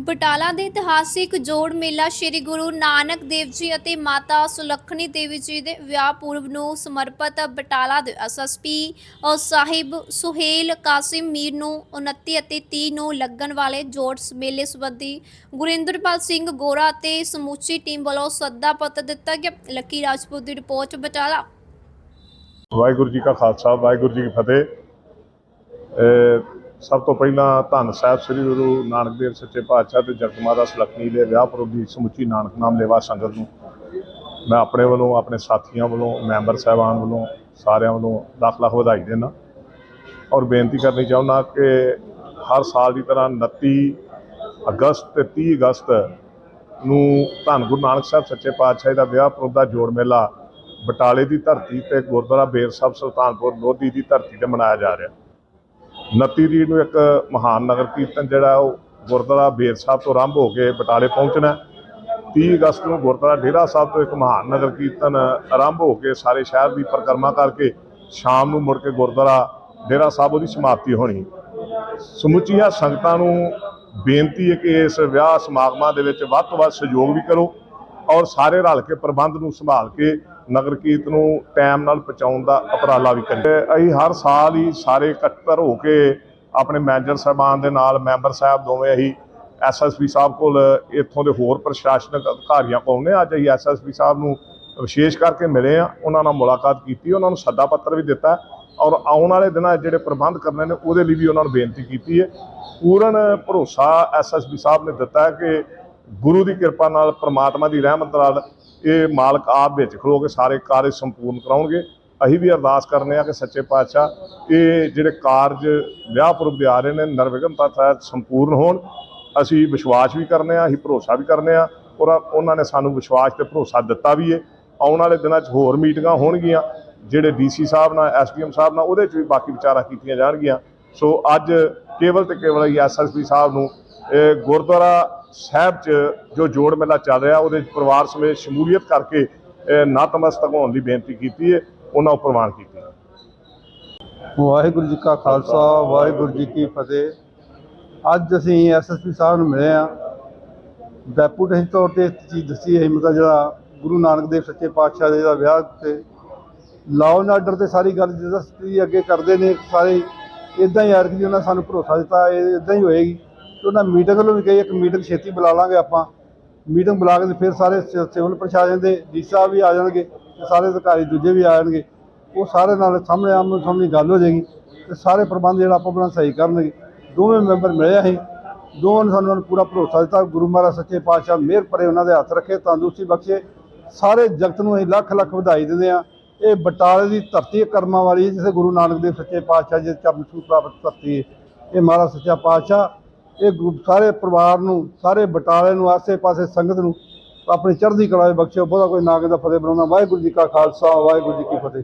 ਬਟਾਲਾ ਦੇ ਇਤਿਹਾਸਿਕ ਜੋੜ ਮੇਲਾ ਸ੍ਰੀ ਗੁਰੂ ਨਾਨਕ ਦੇਵ ਜੀ ਅਤੇ ਮਾਤਾ ਸੁਲੱਖਣੀ ਦੇਵੀ ਜੀ ਦੇ ਵਿਆਹ ਪੁਰਬ ਨੂੰ ਸਮਰਪਿਤ ਬਟਾਲਾ ਦੇ ਐਸਐਸਪੀ ਸਾਹਿਬ ਸੁਹੇਲ ਕਾਸਿਮ ਮੀਰ ਨੂੰ 29 ਅਤੇ 30 ਨੂੰ ਲੱਗਣ ਵਾਲੇ ਜੋੜ ਮੇਲੇ ਸੰਬੰਧੀ ਗੁਰਿੰਦਰਪਾਲ ਸਿੰਘ ਗੋਰਾ ਅਤੇ ਸਮੁੱਚੀ ਟੀਮ ਵੱਲੋਂ ਸੱਦਾ ਪੱਤਰ ਦਿੱਤਾ ਗਿਆ। ਲੱਕੀ ਰਾਜਪੂਤ ਦੀ ਰਿਪੋਰਟ, ਬਟਾਲਾ। ਵਾਹਿਗੁਰੂ ਜੀ ਕਾ ਖਾਲਸਾ, ਵਾਹਿਗੁਰੂ ਜੀ ਕੀ ਫਤਿਹ। ਸਭ ਤੋਂ ਪਹਿਲਾਂ ਧੰਨ ਸਾਹਿਬ ਸ੍ਰੀ ਗੁਰੂ ਨਾਨਕ ਦੇਵ ਸੱਚੇ ਪਾਤਸ਼ਾਹ ਤੇ ਜਗਤ ਮਾਤਾ ਸੁਲੱਖਣੀ ਦੇ ਵਿਆਹ ਪੁਰਬ ਸਮੁੱਚੀ ਨਾਨਕ ਨਾਮ ਲੇਵਾ ਸੰਗਤ ਨੂੰ ਮੈਂ ਆਪਣੇ ਵੱਲੋਂ, ਆਪਣੇ ਸਾਥੀਆਂ ਵੱਲੋਂ, ਮੈਂਬਰ ਸਾਹਿਬਾਨ ਵੱਲੋਂ, ਸਾਰਿਆਂ ਵੱਲੋਂ ਲੱਖ ਵਧਾਈ ਦਿੰਦਾ ਔਰ ਬੇਨਤੀ ਕਰਨੀ ਚਾਹੁੰਦਾ ਕਿ ਹਰ ਸਾਲ ਦੀ ਤਰ੍ਹਾਂ 29 ਅਗਸਤ ਤੇ 30 ਅਗਸਤ ਨੂੰ ਧੰਨ ਗੁਰੂ ਨਾਨਕ ਸਾਹਿਬ ਸੱਚੇ ਪਾਤਸ਼ਾਹ ਦਾ ਵਿਆਹ ਪੁਰਬ ਦਾ ਜੋੜ ਮੇਲਾ ਬਟਾਲੇ ਦੀ ਧਰਤੀ ਤੇ ਗੁਰਦੁਆਰਾ ਬੇਰ ਸਾਹਿਬ ਸੁਲਤਾਨਪੁਰ ਲੋਧੀ ਦੀ ਧਰਤੀ ਤੇ ਮਨਾਇਆ ਜਾ ਰਿਹਾ। 29 ਤਰੀਕ ਨੂੰ ਇੱਕ ਮਹਾਨ ਨਗਰ ਕੀਰਤਨ ਜਿਹੜਾ ਉਹ ਗੁਰਦੁਆਰਾ ਬੇਰ ਸਾਹਿਬ ਤੋਂ ਆਰੰਭ ਹੋ ਕੇ ਬਟਾਲੇ ਪਹੁੰਚਣਾ ਹੈ। 30 ਅਗਸਤ ਨੂੰ ਗੁਰਦੁਆਰਾ ਡੇਰਾ ਸਾਹਿਬ ਤੋਂ ਇੱਕ ਮਹਾਨ ਨਗਰ ਕੀਰਤਨ ਆਰੰਭ ਹੋ ਕੇ ਸਾਰੇ ਸ਼ਹਿਰ ਦੀ ਪਰਿਕਰਮਾ ਕਰਕੇ ਸ਼ਾਮ ਨੂੰ ਮੁੜ ਕੇ ਗੁਰਦੁਆਰਾ ਡੇਰਾ ਸਾਹਿਬ ਉਹਦੀ ਸਮਾਪਤੀ ਹੋਣੀ ਸਮੁੱਚੀਆਂ ਸੰਗਤਾਂ ਨੂੰ ਬੇਨਤੀ ਹੈ ਕਿ ਇਸ ਵਿਆਹ ਸਮਾਗਮਾਂ ਦੇ ਵਿੱਚ ਵੱਧ ਤੋਂ ਵੱਧ ਸਹਿਯੋਗ ਵੀ ਕਰੋ ਔਰ ਸਾਰੇ ਰਲ ਕੇ ਪ੍ਰਬੰਧ ਨੂੰ ਸੰਭਾਲ ਕੇ ਨਗਰ ਕੀਰਤ ਨੂੰ ਟਾਈਮ ਨਾਲ ਪਹੁੰਚਾਉਣ ਦਾ ਉਪਰਾਲਾ ਵੀ ਕਰੀਏ। ਅਸੀਂ ਹਰ ਸਾਲ ਹੀ ਸਾਰੇ ਇਕੱਤਰ ਹੋ ਕੇ ਆਪਣੇ ਮੈਨੇਜਰ ਸਾਹਿਬਾਨ ਦੇ ਨਾਲ, ਮੈਂਬਰ ਸਾਹਿਬ ਦੋਵੇਂ ਅਸੀਂ ਐਸਐਸਪੀ ਸਾਹਿਬ ਕੋਲ ਇੱਥੋਂ ਦੇ ਹੋਰ ਪ੍ਰਸ਼ਾਸਨਿਕ ਅਧਿਕਾਰੀਆਂ ਕੋਲ ਨੇ। ਅੱਜ ਅਸੀਂ ਐਸਐਸਪੀ ਸਾਹਿਬ ਨੂੰ ਵਿਸ਼ੇਸ਼ ਕਰਕੇ ਮਿਲੇ ਆ ਉਹਨਾਂ ਨਾਲ ਮੁਲਾਕਾਤ ਕੀਤੀ, ਉਹਨਾਂ ਨੂੰ ਸੱਦਾ ਪੱਤਰ ਵੀ ਦਿੱਤਾ ਔਰ ਆਉਣ ਵਾਲੇ ਦਿਨਾਂ ਜਿਹੜੇ ਪ੍ਰਬੰਧ ਕਰਨੇ ਨੇ ਉਹਦੇ ਲਈ ਵੀ ਉਹਨਾਂ ਨੂੰ ਬੇਨਤੀ ਕੀਤੀ ਹੈ। ਪੂਰਨ ਭਰੋਸਾ ਐਸਐਸਪੀ ਸਾਹਿਬ ਨੇ ਦਿੱਤਾ ਕਿ ਗੁਰੂ ਦੀ ਕਿਰਪਾ ਨਾਲ ਪ੍ਰਮਾਤਮਾ ਦੀ ਰਹਿਮਤ ਨਾਲ ਇਹ ਮਾਲਕ ਆਪ ਵਿੱਚ ਖਲੋ ਕੇ ਸਾਰੇ ਕਾਰਜ ਸੰਪੂਰਨ ਕਰਾਉਣਗੇ। ਅਸੀਂ ਵੀ ਅਰਦਾਸ ਕਰਨੇ ਆ ਕਿ ਸੱਚੇ ਪਾਤਸ਼ਾਹ ਇਹ ਜਿਹੜੇ ਕਾਰਜ ਵਿਆਹ ਪੁਰਬ ਦੇ ਆ ਰਹੇ ਨੇ ਨਿਰਵਿਘਨਤਾ ਤਹਿਤ ਸੰਪੂਰਨ ਹੋਣ। ਅਸੀਂ ਵਿਸ਼ਵਾਸ ਵੀ ਕਰਨੇ ਆ, ਅਸੀਂ ਭਰੋਸਾ ਵੀ ਕਰਨੇ ਆ ਔਰ ਉਹਨਾਂ ਨੇ ਸਾਨੂੰ ਵਿਸ਼ਵਾਸ ਤੇ ਭਰੋਸਾ ਦਿੱਤਾ ਵੀ ਹੈ ਆਉਣ ਵਾਲੇ ਦਿਨਾਂ 'ਚ ਹੋਰ ਮੀਟਿੰਗਾਂ ਹੋਣਗੀਆਂ, ਜਿਹੜੇ ਡੀਸੀ ਸਾਹਿਬ ਨਾਲ ਐਸਡੀਐਮ ਸਾਹਿਬ ਨਾਲ, ਉਹਦੇ 'ਚ ਵੀ ਬਾਕੀ ਵਿਚਾਰਾਂ ਕੀਤੀਆਂ ਜਾਣਗੀਆਂ। ਸੋ ਅੱਜ ਕੇਵਲ ਤੇ ਕੇਵਲ ਹੀ ਐਸਐਸਪੀ ਸਾਹਿਬ ਨੂੰ ਗੁਰਦੁਆਰਾ ਸਾਹਿਬ 'ਚ ਜੋ ਜੋੜ ਮੇਲਾ ਚੱਲ ਰਿਹਾ, ਉਹਦੇ ਪਰਿਵਾਰ ਸਮੇਤ ਸ਼ਮੂਲੀਅਤ ਕਰਕੇ ਨਤਮਸਤਕ ਹੋਣ ਦੀ ਬੇਨਤੀ ਕੀਤੀ ਹੈ, ਉਹਨਾਂ ਨੂੰ ਪ੍ਰਵਾਨ ਕੀਤੀ ਵਾਹਿਗੁਰੂ ਜੀ ਕਾ ਖਾਲਸਾ, ਵਾਹਿਗੁਰੂ ਜੀ ਕੀ ਫਤਿਹ। ਅੱਜ ਅਸੀਂ ਐਸਐਸਪੀ ਸਾਹਿਬ ਨੂੰ ਮਿਲੇ ਆ ਡੈਪੂਟੇਸ਼ਨ ਤੌਰ ਤੇ ਚੀਜ਼ ਦੱਸੀ ਹੈ ਮਤਲਬ ਜਿਹੜਾ ਗੁਰੂ ਨਾਨਕ ਦੇਵ ਸੱਚੇ ਪਾਤਸ਼ਾਹ ਦੇ ਦਾ ਵਿਆਹ ਤੇ ਲਾਅ ਐਂਡ ਆਰਡਰ ਤੇ ਸਾਰੀ ਗੱਲ ਜਿੱਦਾਂ ਸਥਿਤੀ ਅੱਗੇ ਕਰਦੇ ਨੇ ਸਾਰੇ ਇਦਾਂ ਹੀ ਯਾਰ ਕਿ ਉਹਨਾਂ ਸਾਨੂੰ ਭਰੋਸਾ ਦਿੱਤਾ, ਇਹ ਇਦਾਂ ਹੀ ਹੋਏਗੀ। ਤੇ ਉਹਨਾਂ ਮੀਟਿੰਗ ਵੱਲੋਂ ਵੀ ਕਹੀ, ਇੱਕ ਮੀਟਿੰਗ ਛੇਤੀ ਬੁਲਾ ਲਾਂਗੇ ਆਪਾਂ। ਮੀਟਿੰਗ ਬੁਲਾ ਕੇ ਫਿਰ ਸਾਰੇ ਸ- ਸਿਵਲ ਪ੍ਰਸ਼ਾਸਨ ਦੇ ਡੀ ਸਾਹਿਬ ਵੀ ਆ ਜਾਣਗੇ ਤੇ ਸਾਰੇ ਅਧਿਕਾਰੀ ਦੂਜੇ ਵੀ ਆ ਜਾਣਗੇ। ਉਹ ਸਾਰੇ ਨਾਲ ਸਾਹਮਣੇ ਆਮ ਸਾਹਮਣੇ ਗੱਲ ਹੋ ਜਾਏਗੀ ਤੇ ਸਾਰੇ ਪ੍ਰਬੰਧ ਜਿਹੜਾ ਆਪਾਂ ਆਪਣਾ ਸਹੀ ਕਰਨਗੇ। ਦੋਵੇਂ ਮੈਂਬਰ ਮਿਲਿਆ ਸੀ ਦੋਵਾਂ ਨੇ ਸਾਨੂੰ ਪੂਰਾ ਭਰੋਸਾ ਦਿੱਤਾ। ਗੁਰੂ ਮਹਾਰਾਜ ਸੱਚੇ ਪਾਤਸ਼ਾਹ ਮਿਹਰ ਭਰੇ ਉਹਨਾਂ ਦੇ ਹੱਥ ਰੱਖੇ, ਤੰਦਰੁਸਤੀ ਬਖਸ਼ੇ। ਸਾਰੇ ਜਗਤ ਨੂੰ ਅਸੀਂ ਲੱਖ ਲੱਖ ਵਧਾਈ ਦਿੰਦੇ ਆ ਇਹ ਬਟਾਲੇ ਦੀ ਧਰਤੀ ਹੈ ਕਰਮਾਂ ਵਾਲੀ ਹੈ, ਜਿਸੇ ਗੁਰੂ ਨਾਨਕ ਦੇਵ ਸੱਚੇ ਪਾਤਸ਼ਾਹ ਜੀ ਚਰਨ ਛੂਹ ਪ੍ਰਾਪਤ ਧਰਤੀ ਹੈ। ਇਹ ਮਹਾਰਾਜ ਸੱਚਾ ਪਾਤਸ਼ਾਹ ਇਹ ਗੁਰੂ- ਸਾਰੇ ਪਰਿਵਾਰ ਨੂੰ ਸਾਰੇ ਬਟਾਲੇ ਨੂੰ ਆਸੇ-ਪਾਸੇ ਸੰਗਤ ਨੂੰ ਆਪਣੀ ਚੜ੍ਹਦੀ ਕਲਾ ਵਿੱਚ ਬਖਸ਼ੇ ਬਹੁਤਾ ਕੋਈ ਨਾ ਦਾ ਫਤਿਹ ਬਣਾਉਣਾ ਵਾਹਿਗੁਰੂ ਜੀ ਕਾ ਖਾਲਸਾ ਵਾਹਿਗੁਰੂ ਜੀ ਕੀ ਫਤਿਹ।